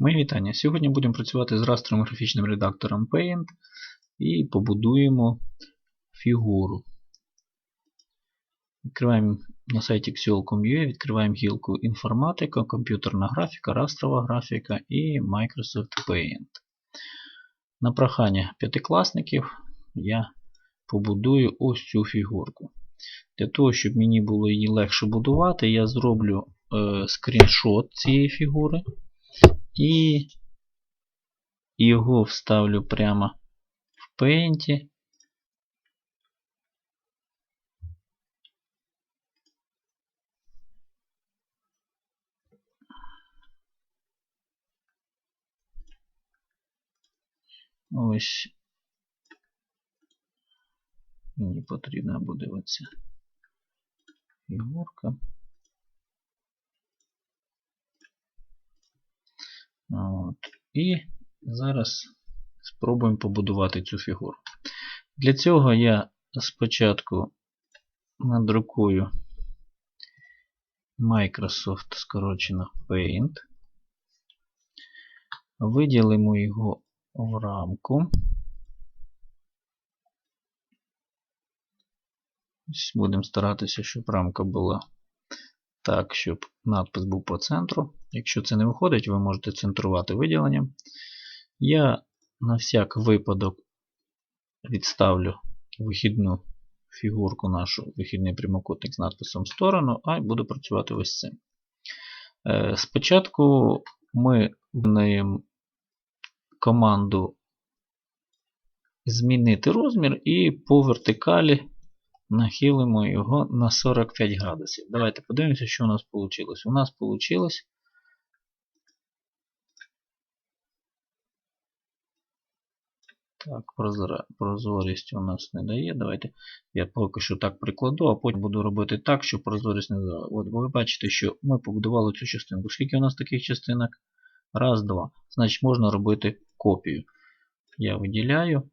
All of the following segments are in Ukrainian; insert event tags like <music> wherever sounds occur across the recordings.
Мої вітання. Сьогодні будемо працювати з растром графічним редактором Paint і побудуємо фігуру. Відкриваємо на сайті Xiol.com.ua, відкриваємо гілку інформатика, комп'ютерна графіка, растрова графіка і Microsoft Paint. На прохання п'ятикласників я побудую ось цю фігурку. Для того, щоб мені було її легше будувати, я зроблю е, скріншот цієї фігури. І його вставлю прямо в Paint. Ось мені потрібна буде оця фігурка. От. І зараз спробуємо побудувати цю фігуру. Для цього я спочатку надрукую Microsoft скорочено Paint. Виділимо його в рамку. Будемо старатися, щоб рамка була так, щоб надпис був по центру. Якщо це не виходить, ви можете центрувати виділенням. Я на всяк випадок відставлю вихідну фігурку нашу, вихідний прямокутник з надписом сторону, а буду працювати ось цим. Спочатку ми виконуємо команду змінити розмір і по вертикалі нахилимо його на 45 градусів. Давайте подивимося, що у нас вийшло. У нас вийшло Так, прозорість у нас не дає. Давайте я поки що так прикладу, а потім буду робити так, щоб прозорість не дала. От, ви бачите, що ми побудували цю частинку. Скільки у нас таких частинок? Раз, два. Значить, можна робити копію. Я виділяю,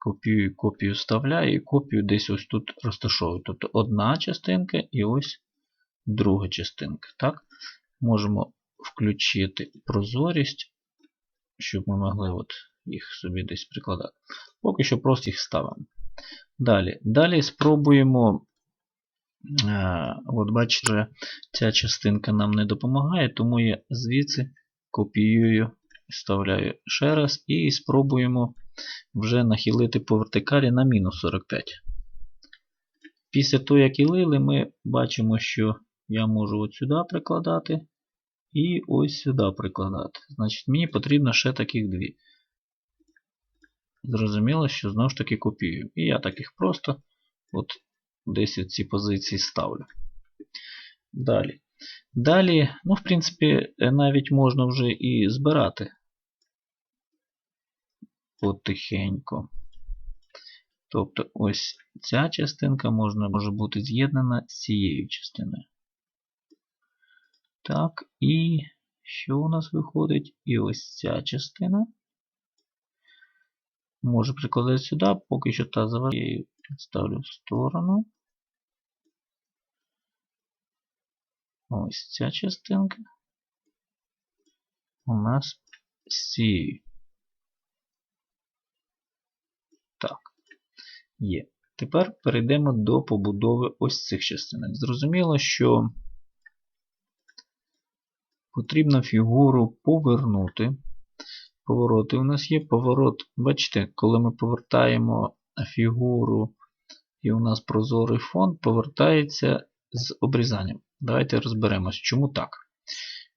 копію, копію вставляю і копію десь ось тут розташовую. Тобто одна частинка і ось друга частинка. Так? Можемо включити прозорість, щоб ми могли от їх собі десь прикладати. Поки що просто їх ставимо. Далі Далі спробуємо. Е, от бачите, ця частинка нам не допомагає, тому я звідси копіюю, вставляю ще раз і спробуємо вже нахилити по вертикалі на мінус 45. Після того, як і лили, ми бачимо, що я можу от сюди прикладати і ось сюди прикладати. Значить, мені потрібно ще таких дві. Зрозуміло, що знову ж таки копію. І я таких просто от десь ці позиції ставлю. Далі. Далі, ну, в принципі, навіть можна вже і збирати потихеньку. Тобто ось ця частинка можна, може бути з'єднана з цією частиною. Так, і що у нас виходить? І ось ця частина. Можу прикладати сюди, поки що та заважає, ставлю в сторону. Ось ця частинка у нас з цією. Так, є. Тепер перейдемо до побудови ось цих частинок. Зрозуміло, що потрібно фігуру повернути. Повороти у нас є поворот. Бачите, коли ми повертаємо фігуру і у нас прозорий фон, повертається з обрізанням. Давайте розберемось, чому так.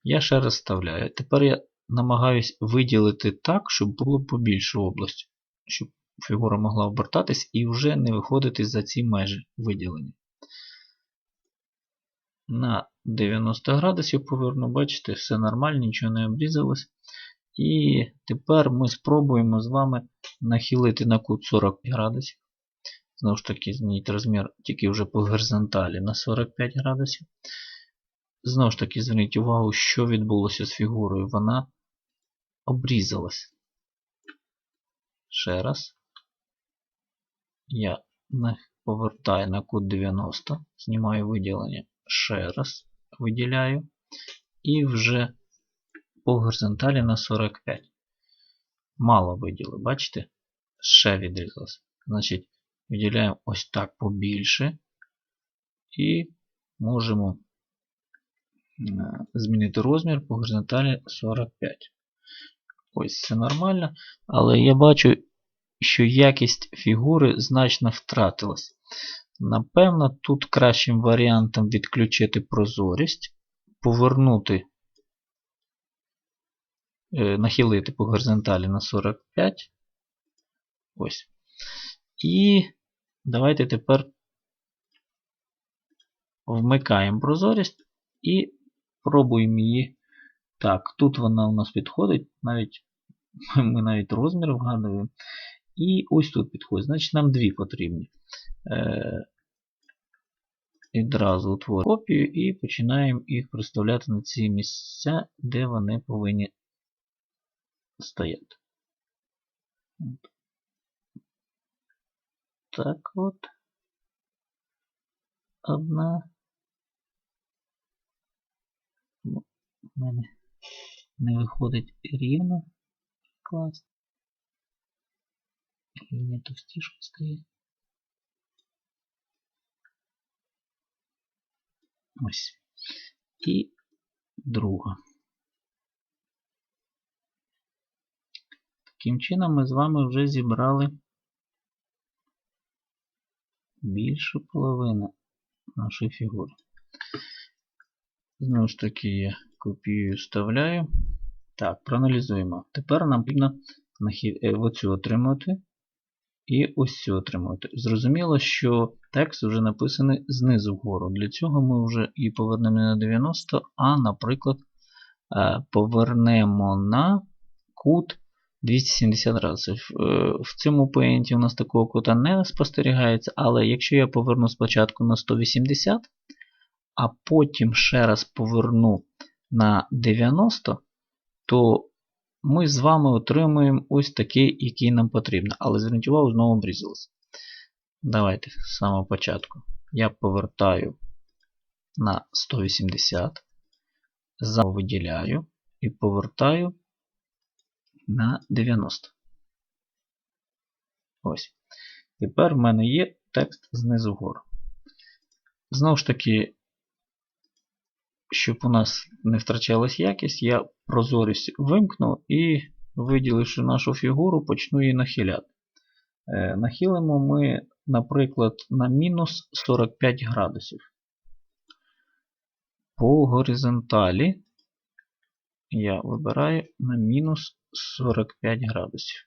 Я ще раз вставляю. Тепер я намагаюсь виділити так, щоб було побільше область, щоб фігура могла обертатись і вже не виходити за ці межі виділення. На 90 градусів поверну, бачите, все нормально, нічого не обрізалось. І тепер ми спробуємо з вами нахилити на кут 40 градусів. Знову ж таки, змініть розмір тільки вже по горизонталі на 45 градусів. Знову ж таки, зверніть увагу, що відбулося з фігурою. Вона обрізалась. Ще раз. Я повертаю на кут 90, знімаю виділення. Ще раз виділяю. І вже по горизонталі на 45. Мало виділи, бачите? Ще відрізалось. Значить, виділяємо ось так побільше. І можемо е, змінити розмір по горизонталі 45. Ось це нормально. Але я бачу, що якість фігури значно втратилась. Напевно, тут кращим варіантом відключити прозорість, повернути, е, нахилити по горизонталі на 45. Ось. І давайте тепер вмикаємо прозорість і пробуємо її. Так, тут вона у нас підходить, навіть <laughs> ми навіть розмір вгадуємо. І ось тут підходить. Значить, нам дві потрібні. Е, Відразу утворюємо копію і починаємо їх представляти на ці місця, де вони повинні стояти. Так от. Одна. Ну, У мене не виходить рівно клас. Лінія товстішка стає. Ось. І друга. Таким чином ми з вами вже зібрали більшу половину нашої фігури. Знову ж таки, я копію вставляю. Так, проаналізуємо. Тепер нам потрібно оцю отримати і ось цю отримати. Зрозуміло, що текст вже написаний знизу вгору. Для цього ми вже і повернемо не на 90, а, наприклад, повернемо на кут 270 градусів. В цьому поінті у нас такого кута не спостерігається, але якщо я поверну спочатку на 180, а потім ще раз поверну на 90, то ми з вами отримуємо ось такий, який нам потрібно. Але зверніть увагу, знову обрізалося. Давайте з самого початку. Я повертаю на 180, виділяю і повертаю на 90. Ось. Тепер в мене є текст знизу вгору. Знову ж таки, щоб у нас не втрачалась якість, я прозорість вимкну і, виділивши нашу фігуру, почну її нахиляти. Е, нахилимо ми, наприклад, на мінус 45 градусів. По горизонталі я вибираю на мінус 45 градусів.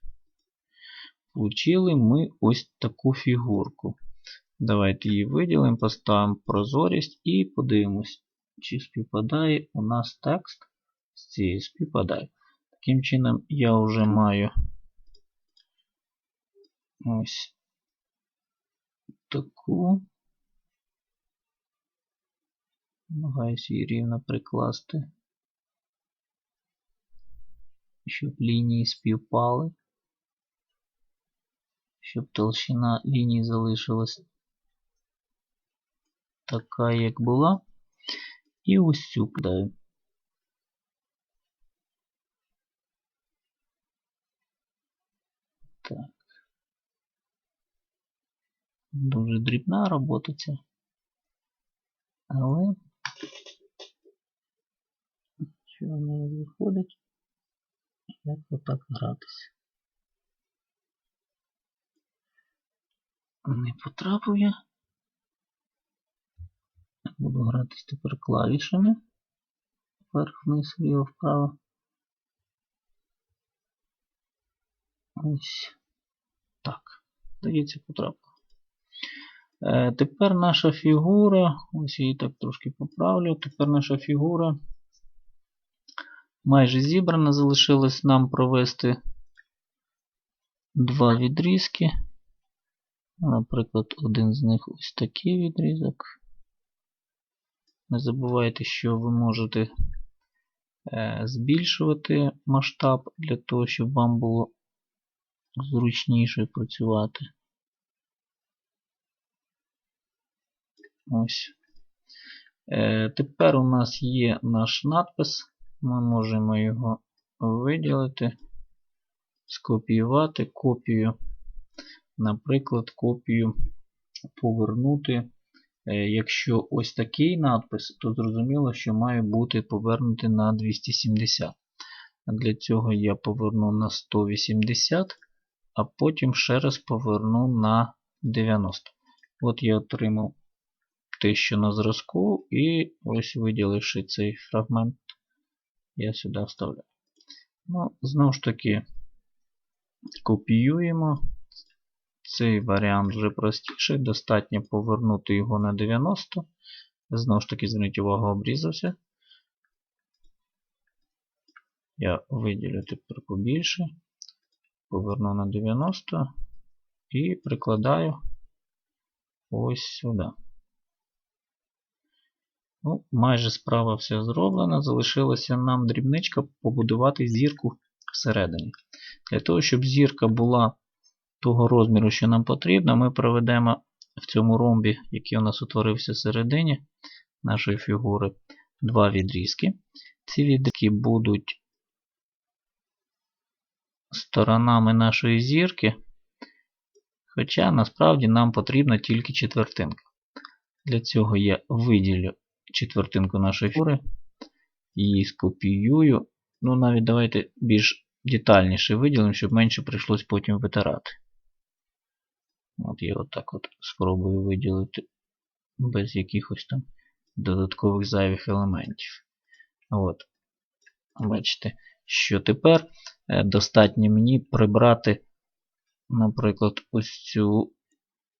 Получили ми ось таку фігурку. Давайте її виділимо, поставимо прозорість і подивимось, чи співпадає у нас текст з цією співпадає. Таким чином, я вже маю ось таку. Намагаюся її рівно прикласти, щоб лінії співпали, щоб толщина лінії залишилась така, як була. І ось цю кидаю. Так. Дуже дрібна робота ця. Але що не виходить, як отак гратися. Не потрапив я. Буду гратись тепер клавішами. Вверх, вниз, вліво, вправо. Ось так. Здається, потрапило. Е, Тепер наша фігура, ось її так трошки поправлю. Тепер наша фігура майже зібрана. Залишилось нам провести два відрізки. Наприклад, один з них ось такий відрізок. Не забувайте, що ви можете е, збільшувати масштаб для того, щоб вам було зручніше працювати. Ось. Е, Тепер у нас є наш надпис. Ми можемо його виділити, скопіювати копію. Наприклад, копію повернути. Е, Якщо ось такий надпис, то зрозуміло, що має бути повернути на 270. Для цього я поверну на 180, а потім ще раз поверну на 90. От я отримав те, що на зразку, і ось виділивши цей фрагмент, я сюди вставляю. Ну, знову ж таки, копіюємо. Цей варіант вже простіший. Достатньо повернути його на 90. Знову ж таки, зверніть увагу, обрізався. Я виділю тепер побільше. Поверну на 90 і прикладаю ось сюди. Ну, майже справа все зроблена. Залишилося нам дрібничка побудувати зірку всередині. Для того, щоб зірка була того розміру, що нам потрібно, ми проведемо в цьому ромбі, який у нас утворився всередині нашої фігури, два відрізки. Ці відрізки будуть сторонами нашої зірки. Хоча насправді нам потрібна тільки четвертинка. Для цього я виділю четвертинку нашої фігури, її скопіюю. Ну, навіть давайте більш детальніше виділимо, щоб менше прийшлось потім витирати. От я отак от спробую виділити без якихось там додаткових зайвих елементів. От. Бачите, що тепер е, достатньо мені прибрати, наприклад, ось цю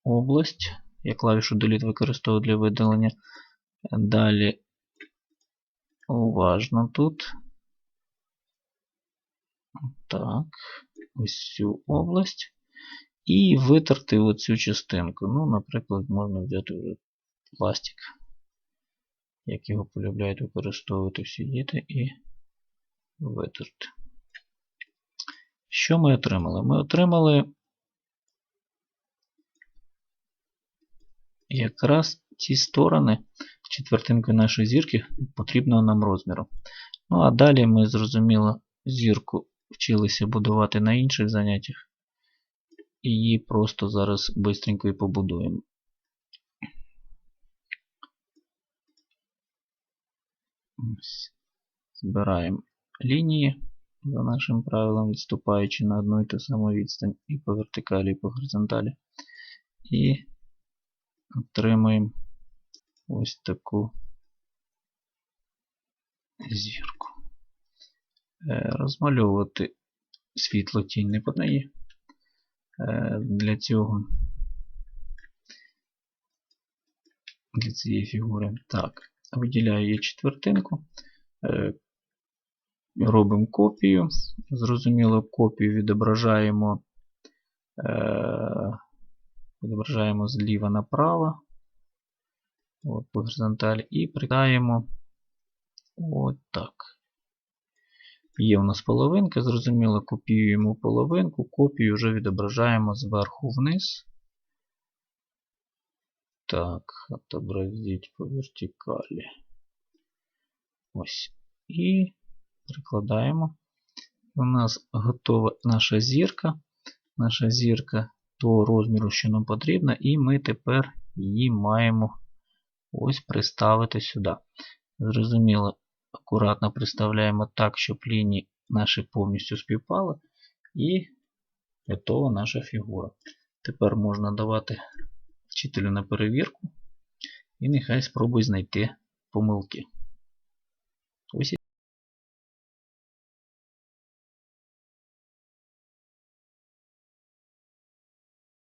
область. Я клавішу Delete використовую для видалення. Далі уважно тут. Так, ось цю область. І витерти оцю частинку. Ну, наприклад, можна взяти вже пластик, як його полюбляють використовувати всі діти, і витерти. Що ми отримали? Ми отримали якраз ці сторони четвертинкою нашої зірки потрібного нам розміру. Ну, а далі ми, зрозуміло, зірку вчилися будувати на інших заняттях. Її просто зараз швидко і побудуємо. Ось. Збираємо лінії за нашим правилом, відступаючи на одну і ту саму відстань і по вертикалі, і по горизонталі. І отримуємо ось таку зірку. Е, Розмальовувати світло тінь не по неї. Е, Для цього для цієї фігури. Так, виділяю її четвертинку. Е, Робимо копію. Зрозуміло, копію відображаємо е, відображаємо зліва направо. От, по горизонталі і прикладаємо от так. Є у нас половинка, зрозуміло, копіюємо половинку, копію вже відображаємо зверху вниз. Так, отобразіть по вертикалі. Ось. І прикладаємо. У нас готова наша зірка. Наша зірка того розміру, що нам потрібно, і ми тепер її маємо ось приставити сюди. Зрозуміло, акуратно приставляємо так, щоб лінії наші повністю співпали. І готова наша фігура. Тепер можна давати вчителю на перевірку. І нехай спробуй знайти помилки.